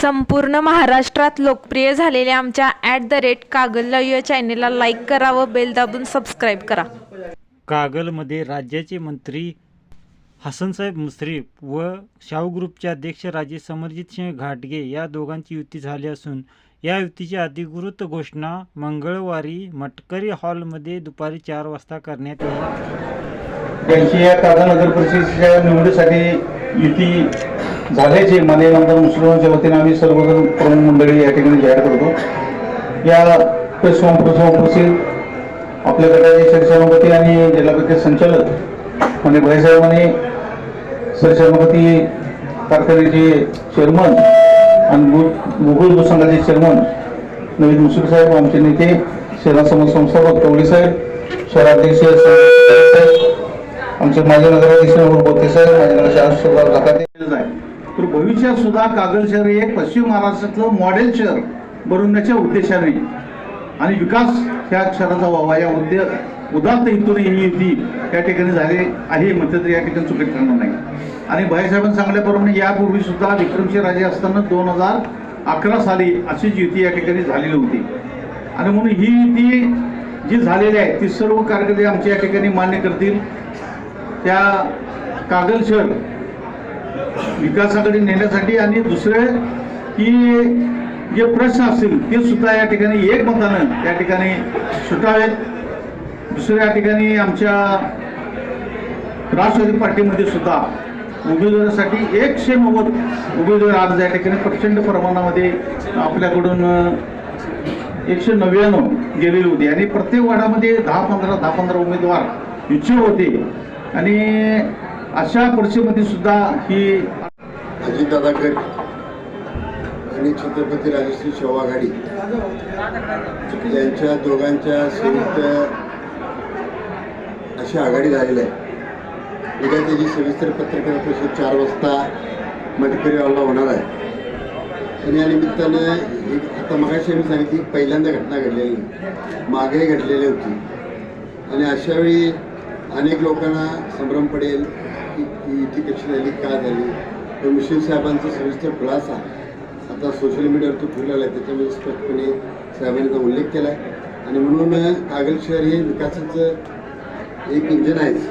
संपूर्ण महाराष्ट्रात लोकप्रिय झालेल्या आमच्या ॲट द रेट कागल या चॅनेलला लाईक करा व बेल दाबून सबस्क्राईब करा. कागलमध्ये राज्याचे मंत्री हसनसाहेब मुश्रीफ व शाहू ग्रुपचे अध्यक्ष राजे समरजित सिंह घाटगे या दोघांची युती झाली असून या युतीची अधिकृत घोषणा मंगळवारी मटकरी हॉलमध्ये दुपारी चार वाजता करण्यात येईल. त्यांची या कागल नगर परिषदेच्या निवडीसाठी युती झाल्याचे माननीय आमदार मुसलमानच्या वतीने आम्ही सर्वजण प्रमुख मंडळी या ठिकाणी जाहीर करतो. या प्रेस कॉन्फरन्सवर उपस्थित आपल्या गटाचे सरसभापती आणि जिल्हा संचालक म्हणजे भाईसाहेबांनी सरसभापती कारखान्याचे चेअरमन आणि गु- गुगल भूसंघाचे चेअरमन नवीन मुसुर साहेब आमचे नेते शहरासमोर संस्थापक कवडे साहेब शहराध्यक्ष आमचे माजी नगराध्यक्ष बोते साहेब माजी नगराध्यक्ष तर भविष्यात सुद्धा कागल शहर हे पश्चिम महाराष्ट्रातलं मॉडेल शहर बनवण्याच्या उद्देशाने आणि विकास ह्या शहराचा व्हावा. या उद्दे उदात्त हेतूने ही युती या ठिकाणी झाली आहे. म्हटलं तरी या ठिकाणी चुकीत ठरणार नाही. आणि भाईसाहेबांनी सांगल्याप्रमाणे यापूर्वी सुद्धा विक्रमसिंह राजे असताना दोन हजार अकरा साली अशीच युती या ठिकाणी झालेली होती. आणि म्हणून ही युती जी झालेली आहे ती सर्व कार्यकर्ते आमच्या या ठिकाणी मान्य करतील. त्या कागल शहर विकासाकडे नेण्यासाठी आणि दुसरे की जे प्रश्न असतील ते सुद्धा या ठिकाणी एकमतानं त्या ठिकाणी सुटावेत. दुसऱ्या या ठिकाणी आमच्या राष्ट्रवादी पार्टीमध्ये सुद्धा उमेदवारासाठी एकशे नव्वद उमेदवार आज या ठिकाणी प्रचंड प्रमाणामध्ये आपल्याकडून एकशे नव्याण्णव गेलेली होती. आणि प्रत्येक वार्डामध्ये दहा पंधरा दहा पंधरा उमेदवार इच्छुक होते. आणि अशा परिस्थितीमध्ये सुद्धा ही अजितदादा गट आणि छत्रपती राजश्री शाहू आघाडी यांच्या दोघांच्या संयुक्त अशी आघाडी झालेली आहे. उद्या त्याची सविस्तर पत्रकार परिषद चार वाजता मटकरी हॉलला होणार आहे. आणि या निमित्तानं एक- आता मगाशी आम्ही सांगितली पहिल्यांदा घटना घडलेली मागेही घडलेली होती. आणि अशावेळी अनेक लोकांना संभ्रम पडेल. की ही कशी झाली काय झाली? तर मुशील साहेबांचा सविस्तर खुलासा आता सोशल मीडियावरती फिरलेला आहे त्याच्यामध्ये स्पष्टपणे साहेबांनी उल्लेख केला आहे आणि म्हणून कागल शहर हे विकासाचं एक इंजिन आहेच.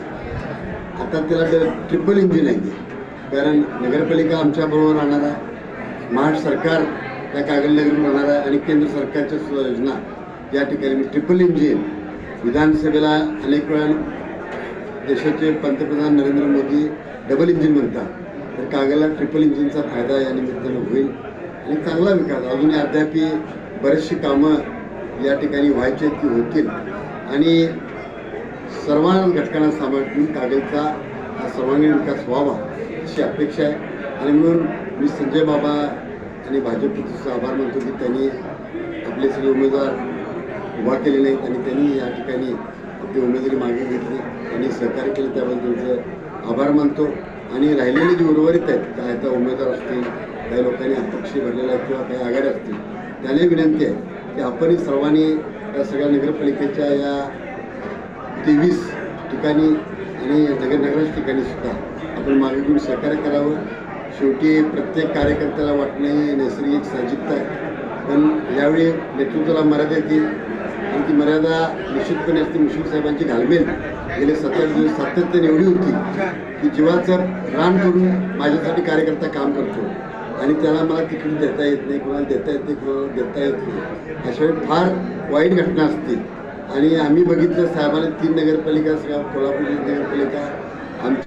आता त्याला ट्रिपल इंजिन आहे कारण नगरपालिका आमच्याबरोबर राहणार आहे महाराष्ट्र सरकार त्या कागल नगर राहणार आहे आणि केंद्र सरकारच्या सुद्धा योजना या ठिकाणी ट्रिपल इंजिन विधानसभेला अनेक वेळा देशाचे पंतप्रधान नरेंद्र मोदी डबल इंजिन म्हणतात. तर कागलला ट्रिपल इंजिनचा फायदा या निमित्तानं होईल. आणि चांगला विकास. अजूनही अद्याप बरेचशी कामं या ठिकाणी व्हायची आहेत ती होतील. आणि सर्वांना घटकांना सांभाळून कागलचा हा सर्वांगीण विकास व्हावा अशी अपेक्षा आहे. आणि म्हणून मी संजय बाबा आणि भाजपचे आभार मानतो की त्यांनी आपले सगळे उमेदवार उभा केले नाहीत आणि त्यांनी या ठिकाणी आपली उमेदवारी मागे घेतली. आणि सहकार्य केलं त्याबद्दल त्यांचं आभार मानतो. आणि राहिलेले जे उर्वरित आहेत काय आता उमेदवार असतील काही लोकांनी अपक्षी भरलेला आहे किंवा काही आघाड्या असतील त्यांनाही विनंती आहे की आपण सर्वांनी या सगळ्या नगरपालिकेच्या या तेवीस ठिकाणी आणि नगर नगराच्या ठिकाणी सुद्धा आपण मागे घेऊन सहकार्य करावं. शेवटी प्रत्येक कार्यकर्त्याला वाटणे ही नैसर्गिक साहजिकता आहे. पण यावेळी नेतृत्वाला मर्यादा येतील आणि ती मर्यादा निश्चितपणे असते मुश्रीफ साहेबांची घालमेल. गेले सत्तर दिवस सातत्याने एवढी होती की जीवाचं रान करून माझ्यासाठी कार्यकर्ता काम करतो आणि त्याला मला तिकीट देता येत नाही कोणाला देता येत नाही कोणाला देता येत नाही अशा वेळी फार वाईट घटना असते आणि आम्ही बघितलं साहेबांनी तीन नगरपालिका सगळ्या कोल्हापूर नगरपालिका